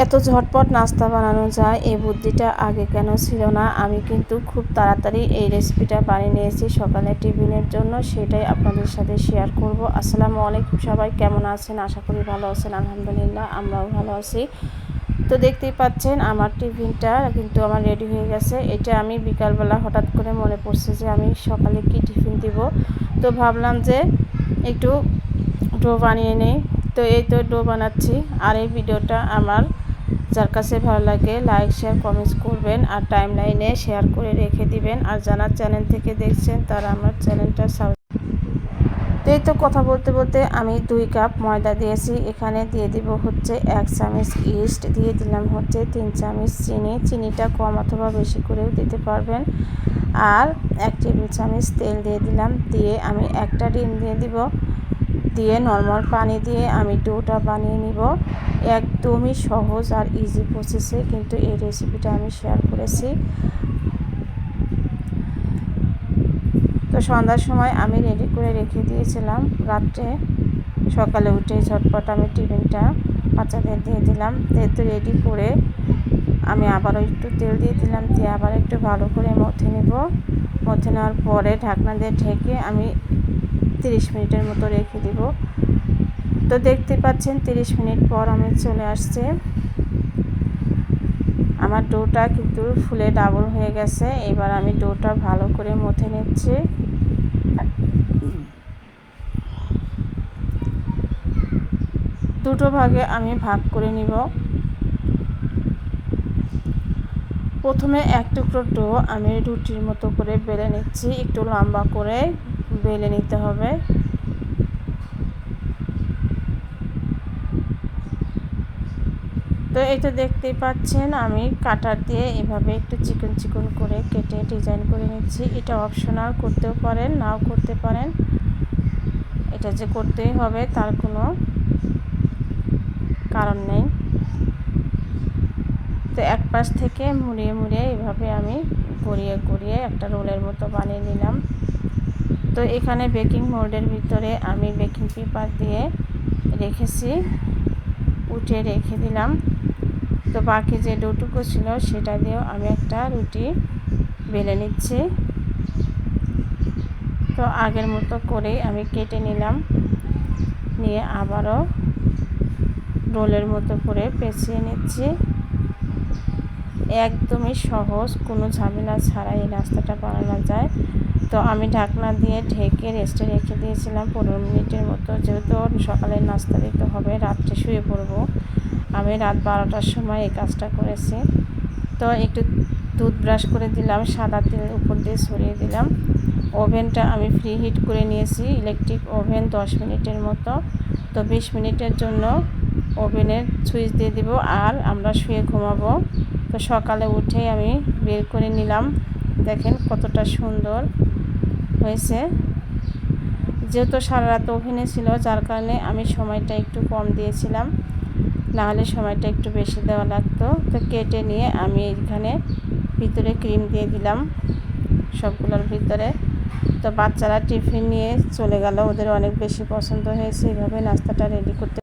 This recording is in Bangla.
এত ঝটপট নাস্তা বানানো যায়, এই বুদ্ধিটা আগে কেন ছিল না? আমি কিন্তু খুব তাড়াতাড়ি এই রেসিপিটা বানিয়ে নিয়েছি সকালে টিফিনের জন্য, সেটাই আপনাদের সাথে শেয়ার করব। আসসালামু আলাইকুম সবাই, কেমন আছেন? আশা করি ভালো আছেন, আলহামদুলিল্লাহ, আমরাও ভালো আছি। তো দেখতেই পাচ্ছেন, আমার টিফিনটা কিন্তু আমার রেডি হয়ে গেছে। এটা আমি বিকালবেলা হঠাৎ করে মনে পড়ছে যে আমি সকালে কি টিফিন দিব। তো ভাবলাম যে একটু ডো বানিয়ে নেই। তো এই তো ডো বানাচ্ছি, আর এই ভিডিওটা আমার যার কাছে ভালো লাগে লাইক শেয়ার কমেন্টস করবেন আর টাইম লাইনে শেয়ার করে রেখে দিবেন। আর যারা চ্যানেল থেকে দেখছেন, তারা আমার চ্যানেলটা সাব তো এই তো কথা বলতে বলতে আমি দুই কাপ ময়দা দিয়েছি। এখানে দিয়ে দিব হচ্ছে এক চামচ ইস্ট দিয়ে দিলাম হচ্ছে তিন চামচ চিনি। চিনিটা কম অথবা বেশি করেও দিতে পারবেন। আর এক টেবিল চামচ তেল দিয়ে দিলাম। দিয়ে আমি একটা ডিম দিয়ে দিব। দিয়ে, নর্মাল পানি দিয়ে আমি ডোটা বানিয়ে নিব। একদমই সহজ আর ইজি প্রসেসে কিন্তু এই রেসিপিটা আমি শেয়ার করেছি। তো সন্ধ্যার সময় আমি রেডি করে রেখে দিয়েছিলাম রাত্রে। সকালে উঠে ঝটপট আমি টিফিনটা বাচ্চাদের দিয়ে দিলাম। তো রেডি করে আমি আবারও একটু তেল দিয়ে দিলাম, দিয়ে আবার একটু ভালো করে মথে নেব। মথে নেওয়ার পরে ঢাকনা দিয়ে ঢেকে আমি তিরিশ মিনিটের মতো রেখে দিব। তো দেখতে পাচ্ছেন, তিরিশ মিনিট পর আমি চলে আসছে। আমার ডোটা কিন্তু ফুলে ডাবল হয়ে গেছে। এবার আমি ডোটা ভালো করে মথে নিচ্ছি। দুটো ভাগে আমি ভাগ করে নিব। প্রথমে এক টুকরো ডো আমি রুটির মতো করে বেলে নিচ্ছি, একটু লম্বা করে। বেলে নিতে হবে। তো তো দেখতেই পাচ্ছেন, আমি কাটার দিয়ে এভাবে একটু চিকন চিকন করে কেটে ডিজাইন করে নিচ্ছি। এটা অপশনাল করতেও পারেন, নাও করতে পারেন। এটা যে করতেই হবে তার কোনো কারণ নেই। তো এক পাশ থেকে মুড়িয়ে মুড়িয়ে এভাবে আমি গড়িয়ে গড়িয়ে একটা রোলের মতো বানিয়ে নিলাম। তো এখানে বেকিং মোল্ডের ভিতরে আমি বেকিং পেপার দিয়ে রেখেছি, উঠে রেখে দিলাম। তো বাকি যে ডোটুকু ছিল সেটা দিয়েও আমি একটা রুটি বেলে নিচ্ছি। তো আগের মতো করেই আমি কেটে নিলাম, নিয়ে আবারও রোলের মতো করে পেঁচিয়ে নিচ্ছি। একদমই সহজ, কোনো ঝামেলা ছাড়াই এই নাস্তাটা বানানো যায়। তো আমি ঢাকনা দিয়ে ঢেকে রেস্টে রেখে দিয়েছিলাম পনেরো মিনিটের মতো। যেহেতু সকালে নাস্তা দিতে হবে, রাত্রে শুয়ে পড়ব। আমি রাত বারোটার সময় এই কাজটা করেছি। তো একটু দুধ ব্রাশ করে দিলাম, সাদা তেল উপর দিয়ে ছড়িয়ে দিলাম। ওভেনটা আমি ফ্রি হিট করে নিয়েছি ইলেকট্রিক ওভেন দশ মিনিটের মতো। তো বিশ মিনিটের জন্য ওভেনের সুইচ দিয়ে দিব আর আমরা শুয়ে ঘুমাবো। তো সকালে উঠেই আমি বের করে নিলাম। দেখেন কতটা সুন্দর হয়েছে। যেহেতু সারা রাত ওভেনে ছিল, যার কারণে আমি সময়টা একটু কম দিয়েছিলাম। নাহলে সময়টা একটু বেশি দেওয়া লাগতো। তো কেটে নিয়ে আমি এখানে ভিতরে ক্রিম দিয়ে দিলাম সবগুলোর ভিতরে। তো বাচ্চারা টিফিন নিয়ে চলে গেল। ওদের অনেক বেশি পছন্দ হয়েছে। এইভাবে নাস্তাটা রেডি করতে